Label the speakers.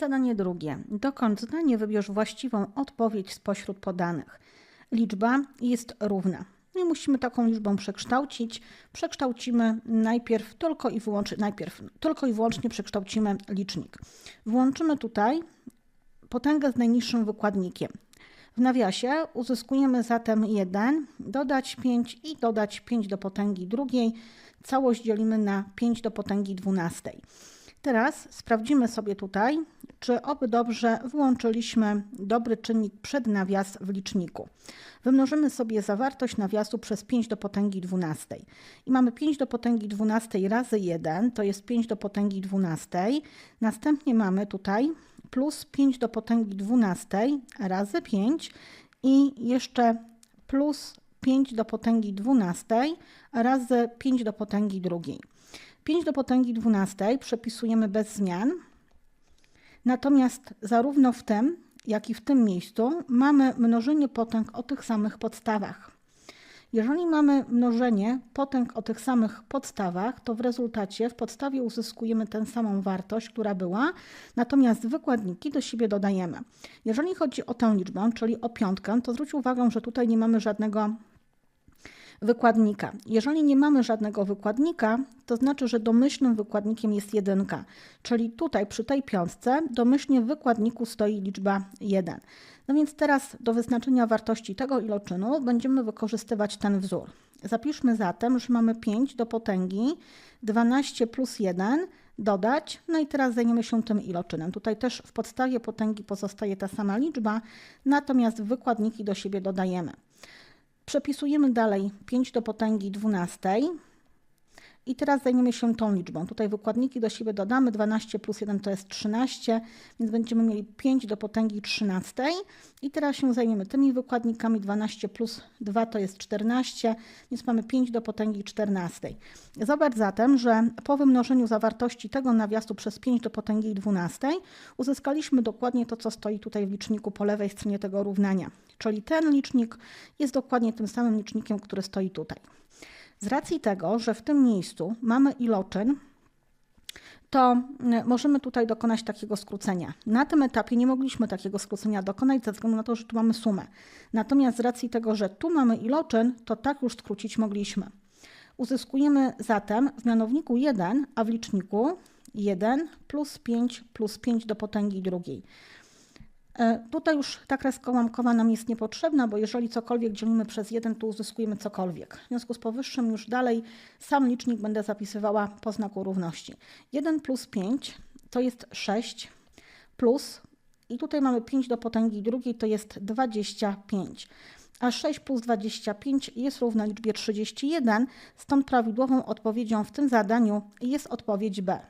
Speaker 1: Zadanie drugie. Dokończ zdanie, wybierz właściwą odpowiedź spośród podanych. Liczba jest równa. No i musimy taką liczbą przekształcić. Przekształcimy najpierw tylko i wyłącznie, najpierw tylko i wyłącznie przekształcimy licznik. Włączymy tutaj potęgę z najniższym wykładnikiem. W nawiasie uzyskujemy zatem 1, dodać 5 i dodać 5 do potęgi drugiej. Całość dzielimy na 5 do potęgi 12. Teraz sprawdzimy sobie tutaj, czy oby dobrze wyłączyliśmy dobry czynnik przed nawias w liczniku. Wymnożymy sobie zawartość nawiasu przez 5 do potęgi 12. I mamy 5 do potęgi 12 razy 1, to jest 5 do potęgi 12. Następnie mamy tutaj plus 5 do potęgi 12 razy 5 i jeszcze plus 5 do potęgi 12 razy 5 do potęgi drugiej. 5 do potęgi 12 przepisujemy bez zmian. Natomiast zarówno w tym, jak i w tym miejscu mamy mnożenie potęg o tych samych podstawach. Jeżeli mamy mnożenie potęg o tych samych podstawach, to w rezultacie w podstawie uzyskujemy tę samą wartość, która była, natomiast wykładniki do siebie dodajemy. Jeżeli chodzi o tę liczbę, czyli o piątkę, to zwróć uwagę, że tutaj nie mamy żadnego wykładnika. Jeżeli nie mamy żadnego wykładnika, to znaczy, że domyślnym wykładnikiem jest jedynka, czyli tutaj przy tej piątce domyślnie w wykładniku stoi liczba 1. No więc teraz do wyznaczenia wartości tego iloczynu będziemy wykorzystywać ten wzór. Zapiszmy zatem, że mamy 5 do potęgi 12 plus 1 dodać, no i teraz zajmiemy się tym iloczynem. Tutaj też w podstawie potęgi pozostaje ta sama liczba, natomiast wykładniki do siebie dodajemy. Przepisujemy dalej 5 do potęgi 12. I teraz zajmiemy się tą liczbą. Tutaj wykładniki do siebie dodamy. 12 plus 1 to jest 13, więc będziemy mieli 5 do potęgi 13. I teraz się zajmiemy tymi wykładnikami. 12 plus 2 to jest 14, więc mamy 5 do potęgi 14. Zobacz zatem, że po wymnożeniu zawartości tego nawiasu przez 5 do potęgi 12 uzyskaliśmy dokładnie to, co stoi tutaj w liczniku po lewej stronie tego równania. Czyli ten licznik jest dokładnie tym samym licznikiem, który stoi tutaj. Z racji tego, że w tym miejscu mamy iloczyn, to możemy tutaj dokonać takiego skrócenia. Na tym etapie nie mogliśmy takiego skrócenia dokonać ze względu na to, że tu mamy sumę. Natomiast z racji tego, że tu mamy iloczyn, to tak już skrócić mogliśmy. Uzyskujemy zatem w mianowniku 1, a w liczniku 1 plus 5 plus 5 do potęgi drugiej. E, tutaj już ta kreska ułamkowa nam jest niepotrzebna, bo jeżeli cokolwiek dzielimy przez 1, to uzyskujemy cokolwiek. W związku z powyższym już dalej sam licznik będę zapisywała po znaku równości. 1 plus 5 to jest 6 plus i tutaj mamy 5 do potęgi drugiej, to jest 25. A 6 plus 25 jest równa liczbie 31, stąd prawidłową odpowiedzią w tym zadaniu jest odpowiedź B.